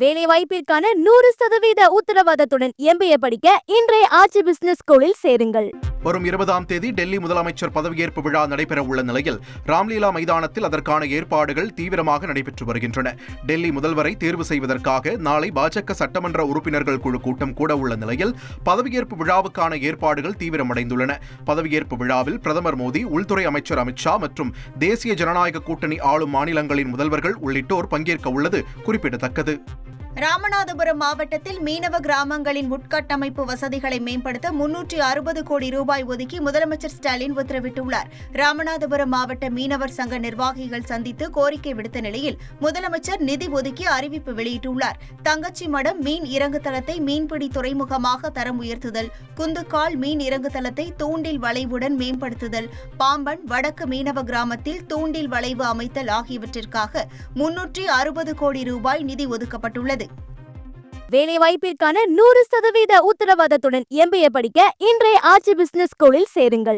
வேலை வாய்ப்பிற்கான நூறு சதவீத உத்தரவாதத்துடன் எம்பிஏ படிக்க இன்றைய ஆட்சி பிசினஸ் ஸ்கூலில் சேருங்கள். வரும் இருபதாம் தேதி டெல்லி முதலமைச்சர் பதவியேற்பு விழா நடைபெற உள்ள நிலையில் ராம்லீலா மைதானத்தில் அதற்கான ஏற்பாடுகள் தீவிரமாக நடைபெற்று வருகின்றன. டெல்லி முதல்வரை தேர்வு செய்வதற்காக நாளை பாஜக சட்டமன்ற உறுப்பினர்கள் குழு கூட்டம் கூட உள்ள நிலையில் பதவியேற்பு விழாவுக்கான ஏற்பாடுகள் தீவிரமடைந்துள்ளன. பதவியேற்பு விழாவில் பிரதமர் மோடி உள்துறை அமைச்சர் அமித்ஷா மற்றும் தேசிய ஜனநாயக கூட்டணி ஆளும் மாநிலங்களின் முதல்வர்கள் உள்ளிட்டோர் பங்கேற்க உள்ளது குறிப்பிடத்தக்கது. ராமநாதபுரம் மாவட்டத்தில் மீனவ கிராமங்களின் உட்கட்டமைப்பு வசதிகளை மேம்படுத்த முன்னூற்றி அறுபது கோடி ரூபாய் ஒதுக்கி முதலமைச்சர் ஸ்டாலின் உத்தரவிட்டுள்ளார். ராமநாதபுரம் மாவட்ட மீனவர் சங்க நிர்வாகிகள் சந்தித்து கோரிக்கை விடுத்த நிலையில் முதலமைச்சர் நிதி ஒதுக்கி அறிவிப்பு வெளியிட்டுள்ளார். தங்கச்சி மடம் மீன் இறங்கு தளத்தை மீன்பிடி துறைமுகமாக தரம் உயர்த்துதல் குந்துக்கால் மீன் இறங்கு தளத்தை தூண்டில் வளைவுடன் மேம்படுத்துதல் பாம்பன் வடக்கு மீனவ கிராமத்தில் தூண்டில் வளைவு அமைத்தல் ஆகியவற்றிற்காக முன்னூற்றி அறுபது கோடி ரூபாய் நிதி ஒதுக்கப்பட்டுள்ளது. வேலை வேலைவாய்ப்பிற்கான நூறு சதவீத உத்தரவாதத்துடன் எம்பிஏ படிக்க இன்றைய ஆட்சி பிசினஸ் ஸ்கூலில் சேருங்கள்.